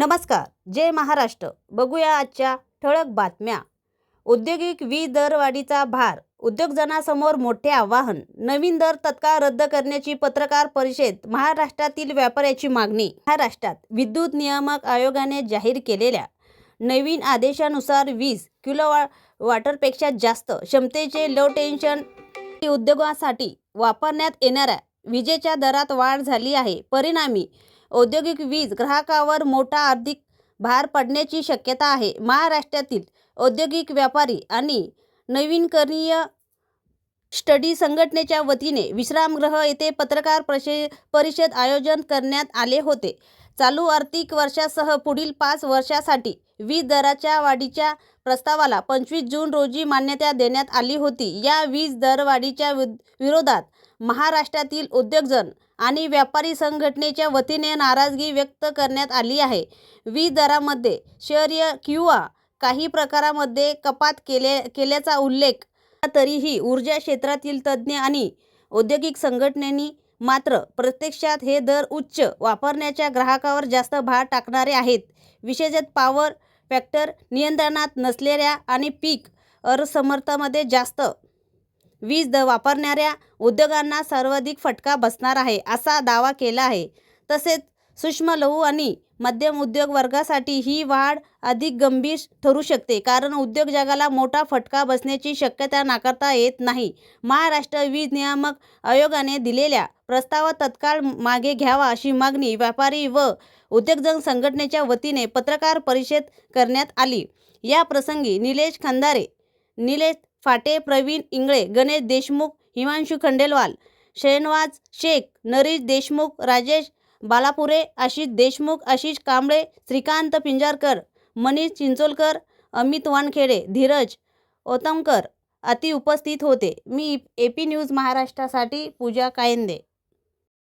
नमस्कार जय महाराष्ट्र. बघूया आजच्या ठळक बातम्या. औद्योगिक वीज दरवाढीचा भार उद्योगजनासमोर मोठे आव्हान नवीन दर तत्काळ रद्द करण्याची पत्रकार परिषद महाराष्ट्रातील व्यापाऱ्याची मागणी. महाराष्ट्रात विद्युत नियामक आयोगाने जाहीर केलेल्या नवीन आदेशानुसार वीज किलो वा वॉटरपेक्षा जास्त क्षमतेचे लो टेन्शन उद्योगासाठी वापरण्यात येणाऱ्या विजेच्या दरात वाढ झाली आहे. परिणामी औद्योगिक वीज ग्राहकावर मोठा आर्थिक भार पडण्याची शक्यता आहे. महाराष्ट्रातील औद्योगिक व्यापारी आणि नवीनकरणीय स्टडी संघटनेच्या वतीने विश्रामगृह येथे पत्रकार प्रशे परिषद आयोजन करण्यात आले होते. चालू आर्थिक वर्षासह पुढील पाच वर्षासाठी वीज दराच्या वाढीच्या प्रस्तावाला पंचवीस जून रोजी मान्यता देण्यात आली होती. या वीज दरवाढीच्या विरोधात महाराष्ट्रातील उद्योगजन आणि व्यापारी संघटनेच्या वतीने नाराजगी व्यक्त करण्यात आली आहे. वीज दरामध्ये शहरीय किंवा काही प्रकारामध्ये कपात केले केल्याचा उल्लेख तरीही ऊर्जा क्षेत्रातील तज्ज्ञ आणि औद्योगिक संघटनेनी मात्र प्रत्यक्षात हे दर उच्च वापरण्याच्या ग्राहकावर जास्त भार टाकणारे आहेत. विशेषत पॉवर फॅक्टर नियंत्रणात नसलेल्या आणि पीक असमर्थामध्ये जास्त वीज द वापरणाऱ्या उद्योगांना सर्वाधिक फटका बसणार आहे असा दावा केला आहे. तसेच सूक्ष्म लघु आणि मध्यम उद्योग वर्गासाठी ही वाढ अधिक गंभीर ठरू शकते. कारण उद्योग जगाला मोठा फटका बसण्याची शक्यता नाकारता येत नाही. महाराष्ट्र वीज नियामक आयोगाने दिलेल्या प्रस्तावात तत्काळ मागे घ्यावा अशी मागणी व्यापारी व उद्योगजन संघटनेच्या वतीने पत्रकार परिषद करण्यात आली. या प्रसंगी निलेश खंदारे निलेश फाटे प्रवीण इंगळे गणेश देशमुख हिमांशू खंडेलवाल शयनवाज शेख नरेश देशमुख राजेश बालापुरे आशिष देशमुख आशिष कांबळे श्रीकांत पिंजारकर मनीष चिंचोलकर अमित वानखेडे धीरज ओतमकर अति उपस्थित होते. मी ए पी न्यूज महाराष्ट्रासाठी पूजा कायंदे.